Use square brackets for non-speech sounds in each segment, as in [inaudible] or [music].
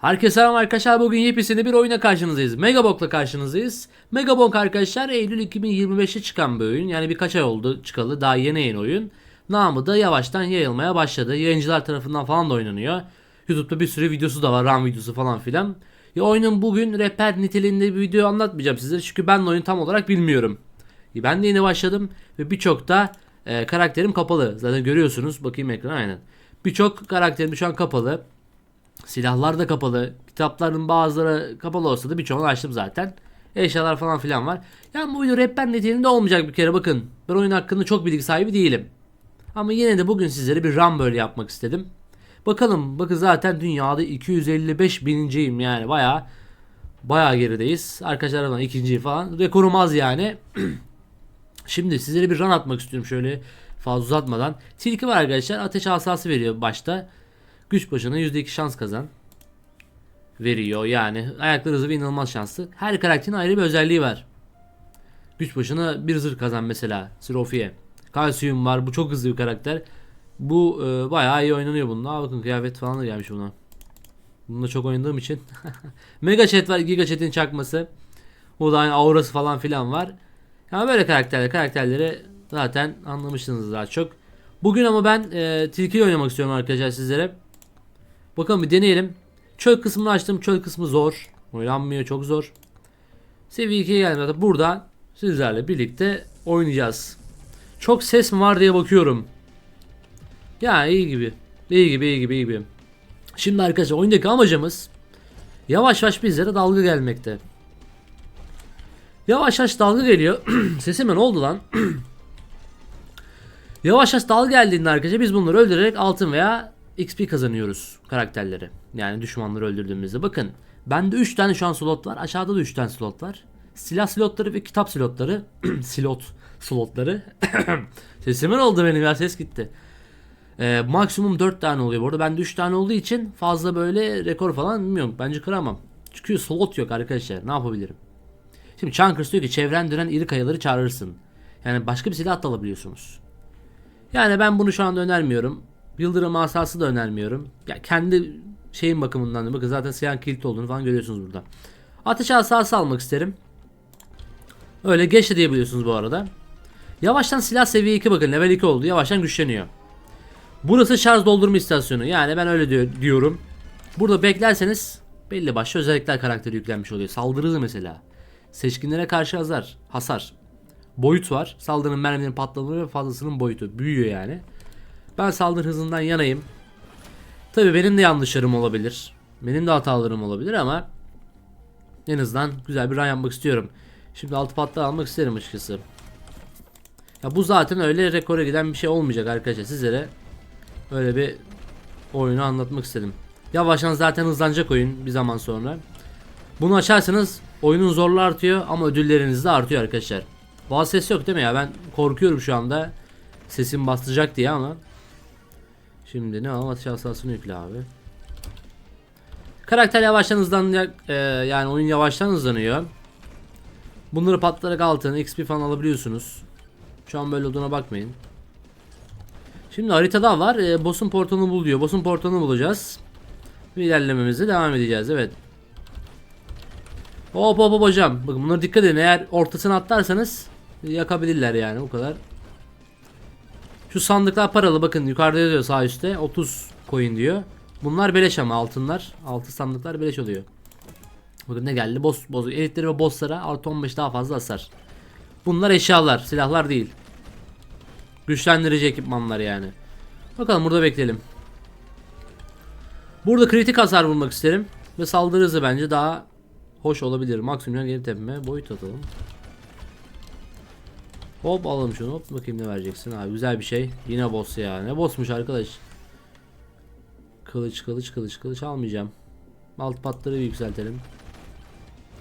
Herkese selam arkadaşlar. Bugün yepyeni bir oyuna karşınızdayız. Megabok'la karşınızdayız. Megabok arkadaşlar Eylül 2025'te çıkan bir oyun. Yani birkaç ay oldu çıkalı. Daha yeni yeni oyun. Namı da yavaştan yayılmaya başladı. Yayıncılar tarafından falan da oynanıyor. YouTube'da bir sürü videosu da var. RAM videosu falan filan. Ya oyunun bugün rehber niteliğinde bir video anlatmayacağım sizlere. Çünkü ben de oyunu tam olarak bilmiyorum. Ben de yeni başladım ve birçok da e, karakterim kapalı. Zaten görüyorsunuz. Bakayım ekrana aynen. Birçok karakterim şu an kapalı. Silahlar da kapalı. Kitapların bazıları kapalı olsa da birçoğunu açtım zaten. Eşyalar falan filan var. Yani bu video rehber niteliğinde olmayacak bir kere bakın. Ben oyun hakkında çok bilgi sahibi değilim. Ama yine de bugün sizlere bir Rumble yapmak istedim. Bakalım bakın zaten dünyada 255 bininciyim yani baya baya gerideyiz. Arkadaşlarımdan ikinciyi falan. Rekorum az yani. [clears throat] Şimdi sizlere bir run atmak istiyorum şöyle fazla uzatmadan. Tilki var arkadaşlar. Ateş asası veriyor başta. Güç başına %2 şans kazan. Veriyor yani. Ayakları hızı ve inanılmaz şanslı. Her karakterin ayrı bir özelliği var. Güç başına bir zırh kazan mesela. Sirofiye. Kalsiyum var. Bu çok hızlı bir karakter. Bu e, bayağı iyi oynanıyor bununla. Bakın kıyafet falan da gelmiş buna. Bununla çok oynadığım için. [laughs] Mega chat var. Giga chat'in çakması. O da aynı aurası falan filan var. Yani böyle karakterler. Karakterleri zaten anlamışsınız daha çok. Bugün ama ben e, tilkiyle oynamak istiyorum arkadaşlar sizlere. Bakalım bir deneyelim. Çöl kısmını açtım. Çöl kısmı zor. Oynanmıyor çok zor. Seviye 2'ye gelmedi. Burada sizlerle birlikte oynayacağız. Çok ses mi var diye bakıyorum. Ya iyi gibi. İyi gibi iyi gibi iyi gibi. Şimdi arkadaşlar oyundaki amacımız yavaş yavaş bizlere dalga gelmekte. Yavaş yavaş dalga geliyor. [clears throat] Sesime ne oldu lan? [clears throat] yavaş yavaş dalga geldiğinde arkadaşlar biz bunları öldürerek altın veya XP kazanıyoruz karakterleri. Yani düşmanları öldürdüğümüzde. Bakın bende 3 tane şu an slot var. Aşağıda da 3 tane slot var. Silah slotları ve kitap slotları. [clears throat] Slot slotları. [clears throat] Sesime ne oldu benim ya ses gitti. Ee, maksimum 4 tane oluyor. Bu arada bende 3 tane olduğu için fazla böyle rekor falan bilmiyorum. Bence kıramam. Çünkü slot yok arkadaşlar. Ne yapabilirim? Şimdi Chunkers diyor ki çevren dönen iri kayaları çağırırsın. Yani başka bir silah da alabiliyorsunuz. Yani ben bunu şu anda önermiyorum. Yıldırım asası da önermiyorum. Ya kendi şeyin bakımından da bakın zaten siyah kilit olduğunu falan görüyorsunuz burada. Ateş asası almak isterim. Öyle geç de diyebiliyorsunuz bu arada. Yavaştan silah seviye 2 bakın level 2 oldu. Yavaştan güçleniyor. Burası şarj doldurma istasyonu. Yani ben öyle diyor, diyorum. Burada beklerseniz belli başlı özellikler karakteri yüklenmiş oluyor. Saldırı mesela. Seçkinlere karşı hasar. Hasar. Boyut var. Saldırının merminin patlaması ve fazlasının boyutu. Büyüyor yani. Ben saldırı hızından yanayım. Tabii benim de yanlışlarım olabilir. Benim de hatalarım olabilir ama en azından güzel bir run yapmak istiyorum. Şimdi altı patlar almak isterim açıkçası. Ya bu zaten öyle rekora giden bir şey olmayacak arkadaşlar. Sizlere öyle bir oyunu anlatmak istedim. Yavaştan zaten hızlanacak oyun bir zaman sonra. Bunu açarsanız oyunun zorluğu artıyor ama ödülleriniz de artıyor arkadaşlar. Bazı ses yok değil mi ya? Ben korkuyorum şu anda. Sesim bastıracak diye ama. Şimdi ne alalım? Asasını yükle abi. Karakter yavaştan hızlanacak. Ee, yani oyun yavaştan hızlanıyor. Bunları patlayarak altın, XP falan alabiliyorsunuz. Şu an böyle olduğuna bakmayın. Şimdi haritada var. E, boss'un portalını bul diyor. Boss'un portalını bulacağız. Ve ilerlememize devam edeceğiz. Evet. Hop hop hop hocam. Bakın bunlara dikkat edin. Eğer ortasına atlarsanız yakabilirler yani. O kadar. Şu sandıklar paralı. Bakın yukarıda yazıyor sağ üstte. 30 coin diyor. Bunlar beleş ama altınlar. Altı sandıklar beleş oluyor. Bakın ne geldi? Boss, boss elitleri ve bosslara artı 15 daha fazla hasar. Bunlar eşyalar, silahlar değil. Güçlendirici ekipmanlar yani. Bakalım burada bekleyelim. Burada kritik hasar vurmak isterim. Ve saldırı hızı bence daha hoş olabilir. Maksimum geri tepme boyut atalım. Hop alalım şunu hop bakayım ne vereceksin abi güzel bir şey. Yine boss ya ne bossmuş arkadaş. Kılıç kılıç kılıç kılıç almayacağım. Alt patları bir yükseltelim.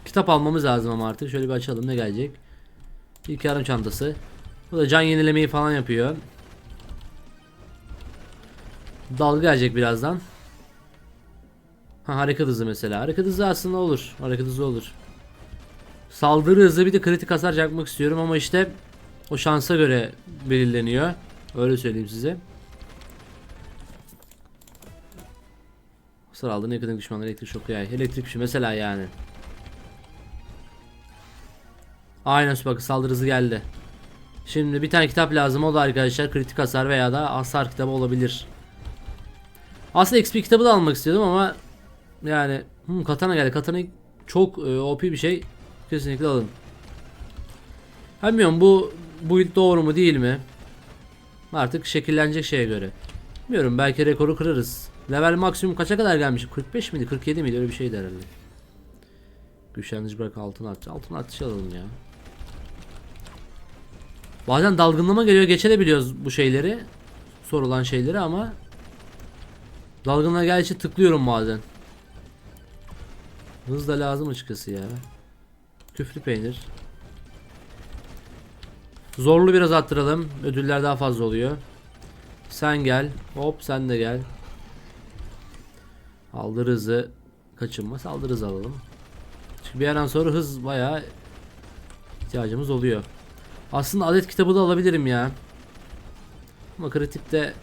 Kitap almamız lazım ama artık şöyle bir açalım ne gelecek. İlk yarım çantası. Bu da can yenilemeyi falan yapıyor. Dalga gelecek birazdan. Ha hareket hızı mesela. Hareket hızı aslında olur. Hareket hızı olur. Saldırı hızı bir de kritik hasar yapmak istiyorum ama işte o şansa göre belirleniyor. Öyle söyleyeyim size. Hasar aldığın yakın düşmanlar elektrik şoku yay. Elektrik gücü mesela yani. Aynen bak saldırı hızı geldi. Şimdi bir tane kitap lazım o da arkadaşlar kritik hasar veya da hasar kitabı olabilir. Aslında XP kitabı da almak istiyordum ama yani hmm, katana geldi. Katana çok e, OP bir şey. Kesinlikle alın. Bilmiyorum bu build doğru mu değil mi? Artık şekillenecek şeye göre. Bilmiyorum belki rekoru kırarız. Level maksimum kaça kadar gelmiş? 45 miydi? 47 miydi? Öyle bir şeydi herhalde. Güçlendirici bırak altın at. Altın atışı alalım ya. Bazen dalgınlama geliyor. Geçebiliyoruz bu şeyleri. Sorulan şeyleri ama dalgınlığa gelişi tıklıyorum bazen. Hız da lazım açıkçası ya. Küflü peynir. Zorlu biraz arttıralım. Ödüller daha fazla oluyor. Sen gel. Hop sen de gel. Aldır hızı. Kaçınma. Saldır hızı alalım. Çünkü bir yerden sonra hız bayağı ihtiyacımız oluyor. Aslında adet kitabı da alabilirim ya. Ama kritikte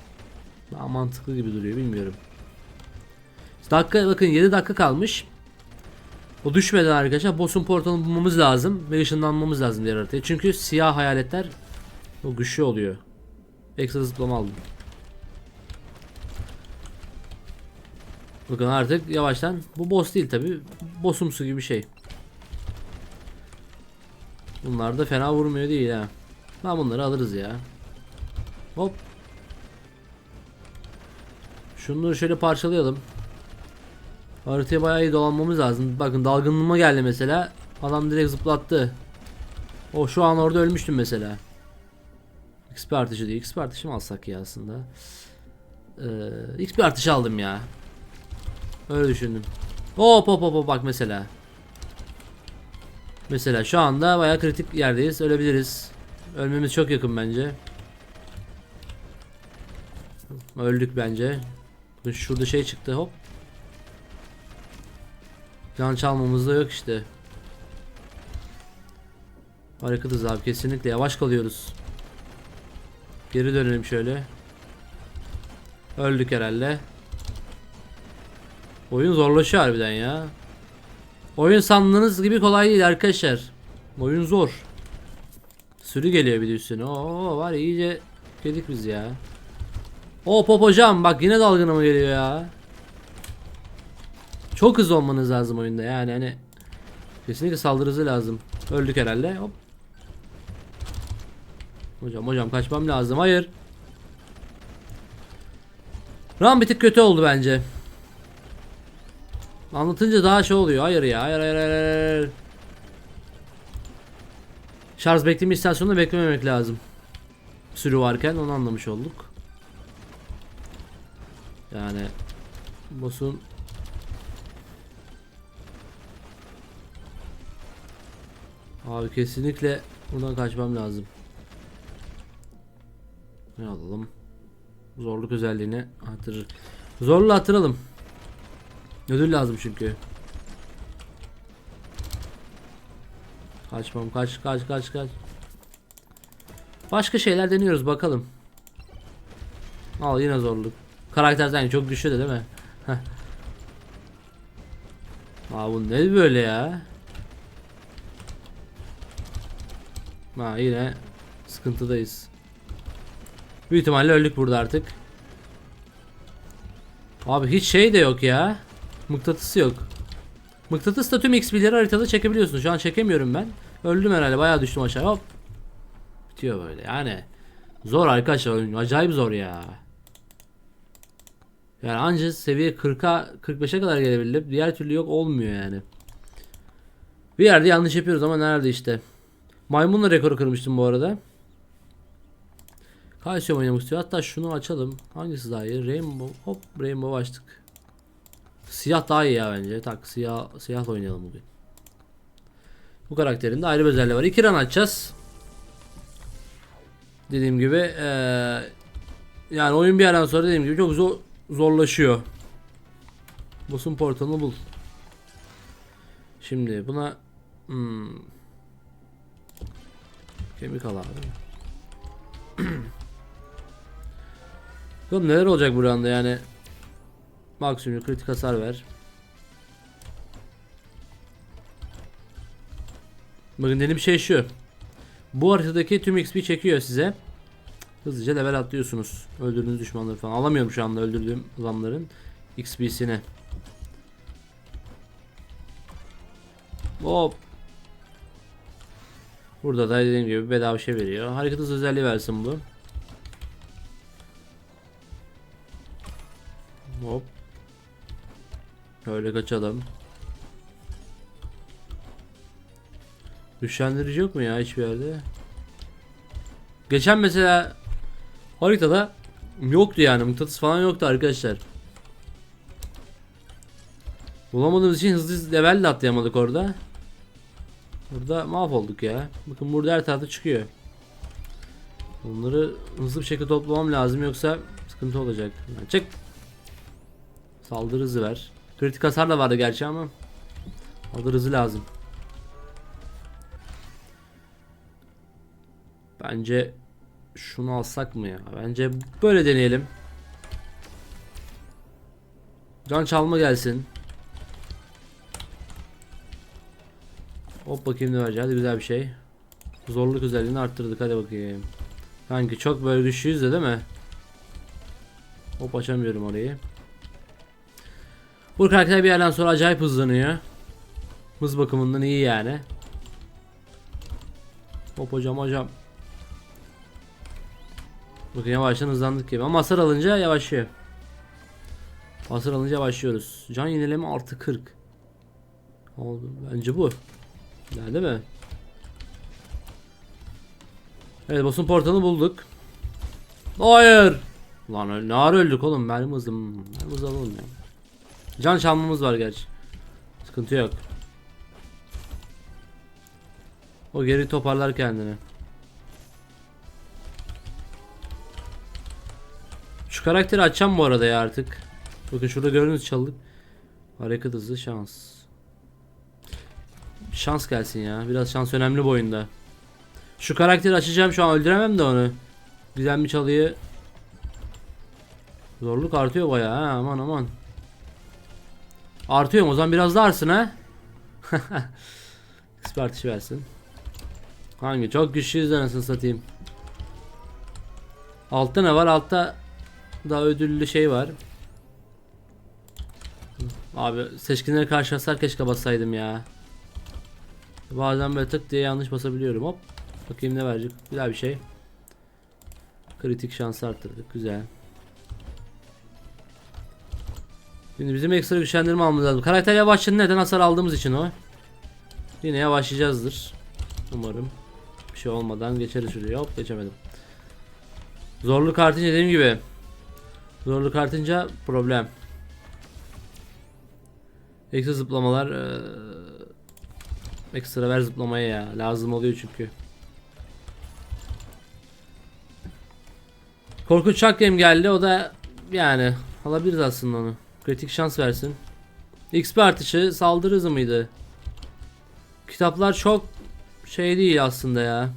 daha mantıklı gibi duruyor bilmiyorum. Dakika bakın 7 dakika kalmış. O düşmeden arkadaşlar boss'un portalını bulmamız lazım ve ışınlanmamız lazım diğer haritaya. Çünkü siyah hayaletler o güçlü oluyor. Ekstra zıplama aldım. Bakın artık yavaştan bu boss değil tabi. Bossumsu gibi bir şey. Bunlar da fena vurmuyor değil ha. Ben bunları alırız ya. Hop. Şunları şöyle parçalayalım. Haritaya bayağı iyi dolanmamız lazım. Bakın dalgınlığıma geldi mesela. Adam direkt zıplattı. O şu an orada ölmüştüm mesela. XP artışı değil. XP artışı mı alsak ya aslında? Ee, XP artışı aldım ya. Öyle düşündüm. Hop hop hop bak mesela. Mesela şu anda bayağı kritik yerdeyiz. Ölebiliriz. Ölmemiz çok yakın bence. Öldük bence. Şurada şey çıktı hop. Can çalmamız da yok işte. Harikatız abi kesinlikle yavaş kalıyoruz. Geri dönelim şöyle. Öldük herhalde. Oyun zorlaşıyor harbiden ya. Oyun sandığınız gibi kolay değil arkadaşlar. Oyun zor. Sürü geliyor bir üstüne. Oo var iyice yedik biz ya. Hop hop hocam bak yine dalgınama geliyor ya. Çok hızlı olmanız lazım oyunda yani hani kesinlikle saldırı hızı lazım. Öldük herhalde. Hop. Hocam hocam kaçmam lazım. Hayır. Ram bir tık kötü oldu bence. Anlatınca daha şey oluyor. Hayır ya. Hayır hayır hayır. hayır. Şarj bekleme istasyonunda beklememek lazım. Sürü varken onu anlamış olduk. Yani boss'un Abi kesinlikle buradan kaçmam lazım. Ne alalım? Zorluk özelliğini artırır. Zorlu artıralım. Ödül lazım çünkü. Kaçmam kaç kaç kaç kaç. Başka şeyler deniyoruz bakalım. Al yine zorluk. Karakter zaten çok güçlü de değil mi? Aa bu ne böyle ya? Ha yine sıkıntıdayız. Büyük ihtimalle öldük burada artık. Abi hiç şey de yok ya. Mıknatıs yok. Mıknatıs da tüm XP'leri haritada çekebiliyorsun. Şu an çekemiyorum ben. Öldüm herhalde. Bayağı düştüm aşağı. Hop. Bitiyor böyle. Yani zor arkadaşlar. Acayip zor ya. Yani anca seviye 40'a 45'e kadar gelebilir. Diğer türlü yok olmuyor yani. Bir yerde yanlış yapıyoruz ama nerede işte. Maymunla rekoru kırmıştım bu arada. Kalsiyum oynamak istiyor. Hatta şunu açalım. Hangisi daha iyi? Rainbow. Hop Rainbow açtık. Siyah daha iyi ya bence. Tak siyah siyah oynayalım bugün. Bu karakterin de ayrı bir özelliği var. İki run açacağız. Dediğim gibi ee, yani oyun bir yerden sonra dediğim gibi çok zor zorlaşıyor. Boss'un portalını bul. Şimdi buna hmm, kemik al abi. [clears throat] Bakalım neler olacak bu anda yani. Maksimum kritik hasar ver. Bakın dediğim şey şu. Bu haritadaki tüm XP çekiyor size. Hızlıca level atlıyorsunuz. Öldürdüğünüz düşmanları falan. Alamıyorum şu anda öldürdüğüm adamların XP'sini. Hop. Burada da dediğim gibi bedava şey veriyor. Hareket hızı özelliği versin bu. Hop. Öyle kaçalım. Güçlendirici yok mu ya hiçbir yerde? Geçen mesela haritada yoktu yani mıknatıs falan yoktu arkadaşlar. Bulamadığımız için hızlı level de atlayamadık orada. Burada mahvolduk ya. Bakın burada her tarafta çıkıyor. Onları hızlı bir şekilde toplamam lazım yoksa sıkıntı olacak. Yani çık. Saldırı hızı ver. Kritik hasar da vardı gerçi ama saldırı hızı lazım. Bence şunu alsak mı ya? Bence böyle deneyelim. Can çalma gelsin. Hop bakayım ne verecek. Hadi güzel bir şey. Zorluk özelliğini arttırdık. Hadi bakayım. Sanki çok böyle güçlüyüz de değil mi? Hop açamıyorum orayı. Bu karakter bir yerden sonra acayip hızlanıyor. Hız bakımından iyi yani. Hop hocam hocam. Bakın yavaştan hızlandık gibi ama hasar alınca yavaşlıyor. Hasar alınca başlıyoruz. Can yenileme artı 40. Oldu. Bence bu. Değil mi? Evet boss'un portalını bulduk. Hayır. Lan ne ara öldük oğlum mermi hızlı. Mermi hızlı alalım. Can çalmamız var gerçi. Sıkıntı yok. O geri toparlar kendini. Şu karakteri açacağım bu arada ya artık. Bakın şurada gördüğünüz çaldık. Hareket hızı şans. Şans gelsin ya. Biraz şans önemli bu oyunda. Şu karakteri açacağım şu an öldüremem de onu. Güzel bir çalıyı. Zorluk artıyor bayağı ha aman aman. Artıyor? O zaman biraz daha artsın ha. [laughs] XP artışı versin. Hangi? Çok güçlüyüz anasını satayım. Altta ne var? Altta da ödüllü şey var. Abi seçkinlere karşı hasar keşke bassaydım ya. Bazen böyle tık diye yanlış basabiliyorum. Hop. Bakayım ne verecek. Güzel bir şey. Kritik şansı arttırdık. Güzel. Şimdi bizim ekstra güçlendirme almamız lazım. Karakter yavaşladı neden hasar aldığımız için o. Yine yavaşlayacağızdır. Umarım. Bir şey olmadan geçeriz şuraya. Hop geçemedim. Zorluk artınca dediğim gibi. Zorluk artınca problem. Ekstra zıplamalar eee, ekstra ver zıplamaya ya. Lazım oluyor çünkü. Korkunç Şakrem geldi. O da yani alabiliriz aslında onu. Kritik şans versin. XP artışı saldırı hızı mıydı? Kitaplar çok şey değil aslında ya.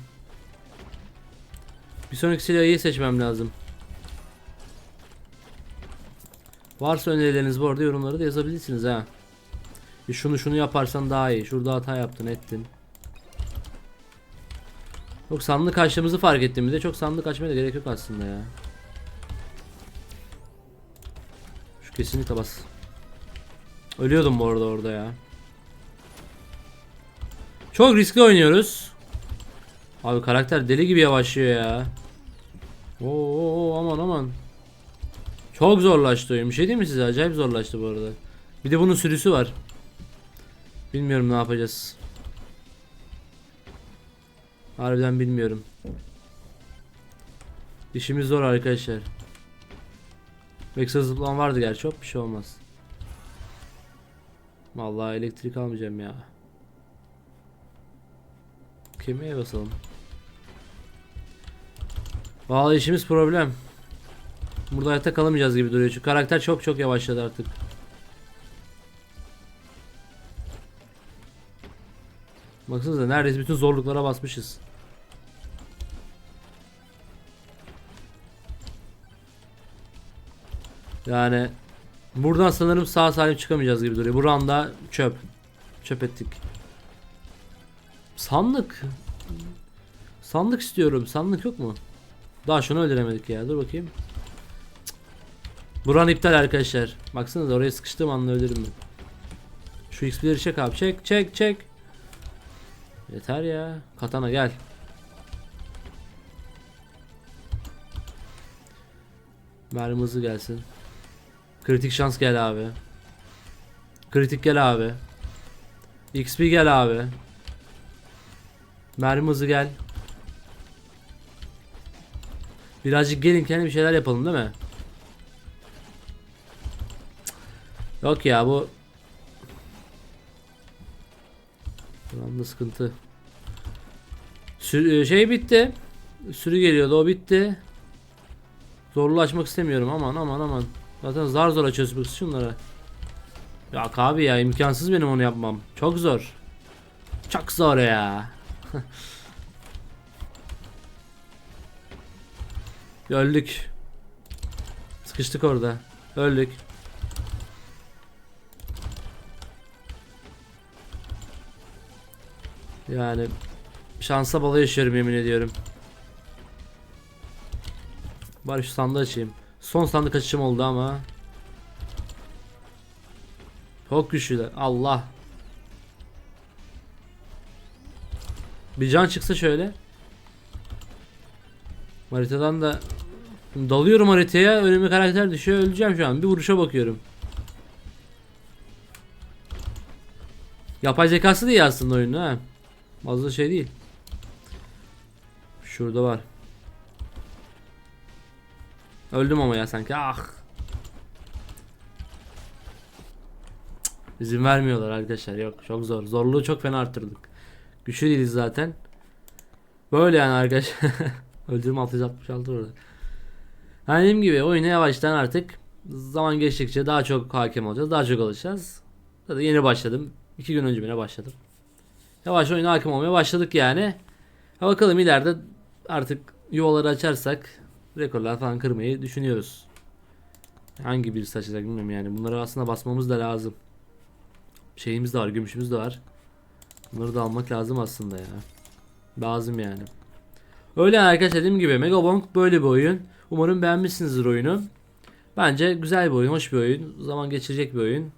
Bir sonraki silahı iyi seçmem lazım. Varsa önerileriniz bu arada yorumları da yazabilirsiniz ha. Bir şunu şunu yaparsan daha iyi. Şurada hata yaptın ettin. Yok sandık açtığımızı fark ettim bir de çok sandık açmaya da gerek yok aslında ya. Şu kesinlikle bas. Ölüyordum bu arada orada ya. Çok riskli oynuyoruz. Abi karakter deli gibi yavaşlıyor ya. Oo aman aman. Çok zorlaştı oyun. Bir şey değil mi size? Acayip zorlaştı bu arada. Bir de bunun sürüsü var. Bilmiyorum ne yapacağız. Harbiden bilmiyorum. İşimiz zor arkadaşlar. Vexa zıplam vardı gerçi çok bir şey olmaz. Vallahi elektrik almayacağım ya. Kemiğe basalım. Vallahi işimiz problem. Burada hayatta kalamayacağız gibi duruyor. Çünkü karakter çok çok yavaşladı artık. Baksanıza neredeyse bütün zorluklara basmışız. Yani Buradan sanırım sağ salim çıkamayacağız gibi duruyor. Bu anda çöp. Çöp ettik. Sandık. Sandık istiyorum. Sandık yok mu? Daha şunu öldüremedik ya. Dur bakayım. Buran iptal arkadaşlar. Baksanıza oraya sıkıştığım anda öldürürüm ben. Şu XP'leri çek abi. Çek çek çek. Yeter ya. Katana gel. Mermi hızı gelsin. Kritik şans gel abi. Kritik gel abi. XP gel abi. Mermi hızı gel. Birazcık gelin kendi bir şeyler yapalım değil mi? Yok ya bu Buramda sıkıntı. Sür- şey bitti. Sürü geliyordu o bitti. Zorlu açmak istemiyorum aman aman aman. Zaten zar zor açıyoruz biz şunları. Ya abi ya imkansız benim onu yapmam. Çok zor. Çok zor ya. [laughs] Öldük. Sıkıştık orada. Öldük. Yani şansa bala yaşıyorum yemin ediyorum. Bari şu sandığı açayım. Son sandık açışım oldu ama. Çok güçlüler. Allah. Bir can çıksa şöyle. Haritadan da dalıyorum haritaya. Önüme karakter düşüyor. Öleceğim şu an. Bir vuruşa bakıyorum. Yapay zekası da iyi aslında oyunun ha. Fazla şey değil. Şurada var. Öldüm ama ya sanki. Ah. İzin vermiyorlar arkadaşlar. Yok çok zor. Zorluğu çok fena arttırdık. Güçlü değiliz zaten. Böyle yani arkadaşlar. [laughs] Öldürüm 666 orada. Yani dediğim gibi oyuna yavaştan artık zaman geçtikçe daha çok hakim olacağız. Daha çok alışacağız. Zaten yeni başladım. 2 gün önce bile başladım. Yavaş oyuna hakim olmaya başladık yani. Ha bakalım ileride artık yuvaları açarsak rekorlar falan kırmayı düşünüyoruz. Hangi birisi açacak bilmiyorum yani. Bunları aslında basmamız da lazım. Şeyimiz de var, gümüşümüz de var. Bunları da almak lazım aslında ya. Lazım yani. Öyle arkadaşlar dediğim gibi Megabonk böyle bir oyun. Umarım beğenmişsinizdir oyunu. Bence güzel bir oyun, hoş bir oyun. Zaman geçirecek bir oyun.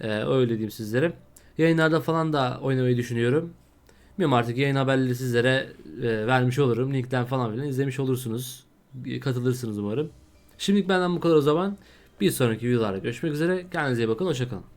Ee, öyle diyeyim sizlere. Yayınlarda falan da oynamayı düşünüyorum. Bilmiyorum artık yayın haberleri sizlere e, vermiş olurum. Linkten falan filan izlemiş olursunuz. Katılırsınız umarım. Şimdilik benden bu kadar o zaman. Bir sonraki videolarda görüşmek üzere. Kendinize iyi bakın. Hoşçakalın.